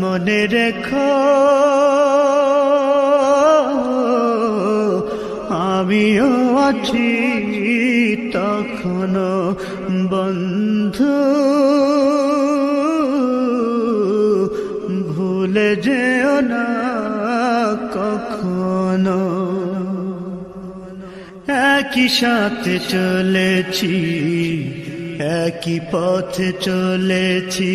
মনে রেখো, আমিও আছি তখনো বন্ধু। ভুলে যেও না কখনো। একই সাথে চলেছি, একই পথে চলেছি।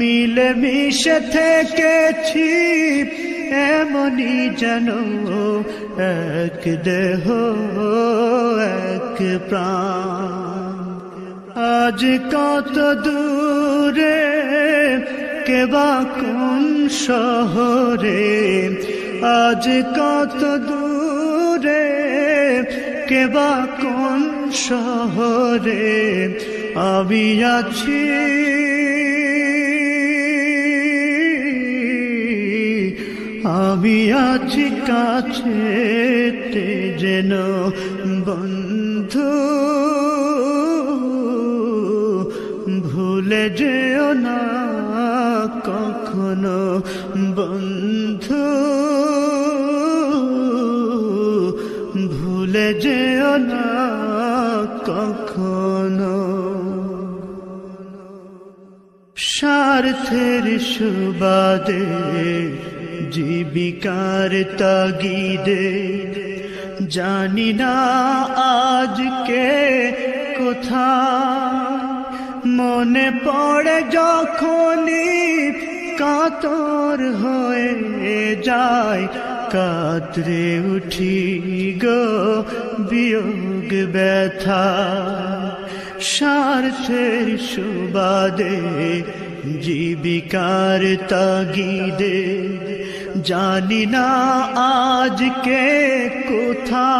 মিলে মিশে থেকেছি, এমনই যেন এক দেহ, এক প্রাণ। আজ কত দূরে কেবা কোন শহরে? আজ কত দূরে কেবা কোন শহরে? আমি আছি আমি আছি কাছে যেন বন্ধু। ভুলে যেও না কখনো বন্ধু। ভুলে যেও না কখনো। স্বার্থের সুবাদে জীবিকার তাগিদে জানি না আজকে কোথা মনে পড়ে যখনই কাতর হয়ে যায়, কাতরে উঠি গো বিয়োগ ব্যথা। স্বার্থের সুবাদে, জীবিকার তাগিদে। জানি না আজকে কোথা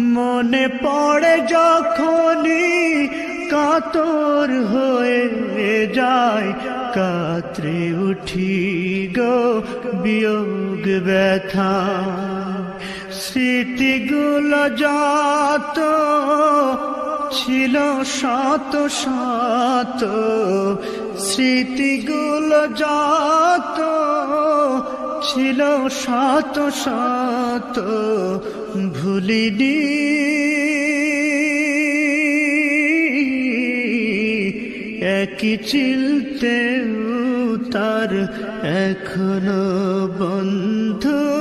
মনে পড়ে যখনই কাতর হয়ে যায়, কাতরে উঠি গো বিয়োগ ব্যথা। স্মৃতিগুলো যত ছিল শত শত স্মৃতিগুলো যত ছিল শত শত ভুলিনি। একই চিলতে তার এখনও বন্ধু।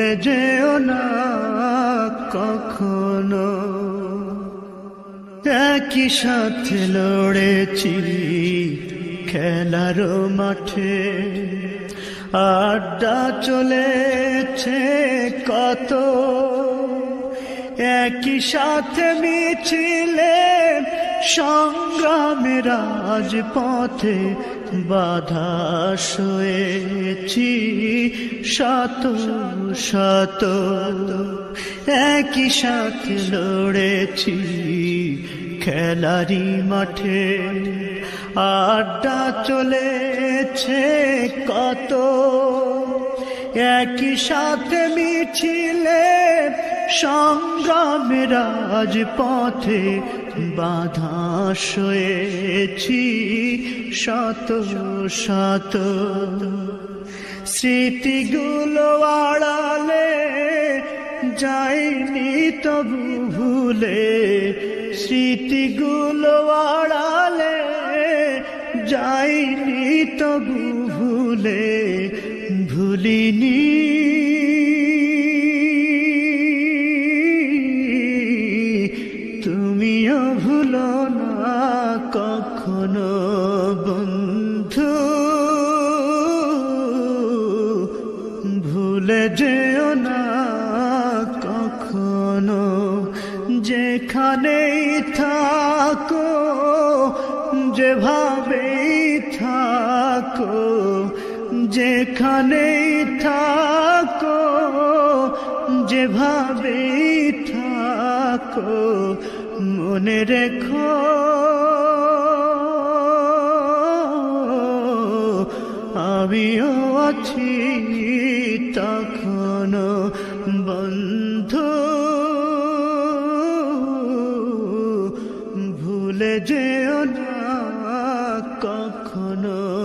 ভুলে যেও না কখনো। একই সাথে লড়েছি খেলার মাঠে। আড্ডা চলেছে কত। একই সাথে মিছিলে সংগ্রামে রাজপথে বাধা শোয়েছি শত শত একই সাথে লড়েছি খেলারি মাঠে আড্ডা চলেছে কত একই সাথে মিছিলে সংগ্রামে রাজপথে বাধা শয়েছি শত শত। স্মৃতিগুলো আড়ালে যাইনি তবু ভুলে। স্মৃতিগুলো আড়ালে যাইনি তবু ভুলে। ভুলিনি তুমিও ভুল না কখনো বন্ধু। ভুলে যেও না কখনো যেখানেই থাকো যেভাবেই থাকো। যেখানেই থাকো যেভাবেই থাকো মনে রেখো। আমিও আছি তখনো বন্ধু। ভুলে যেও না কখনো।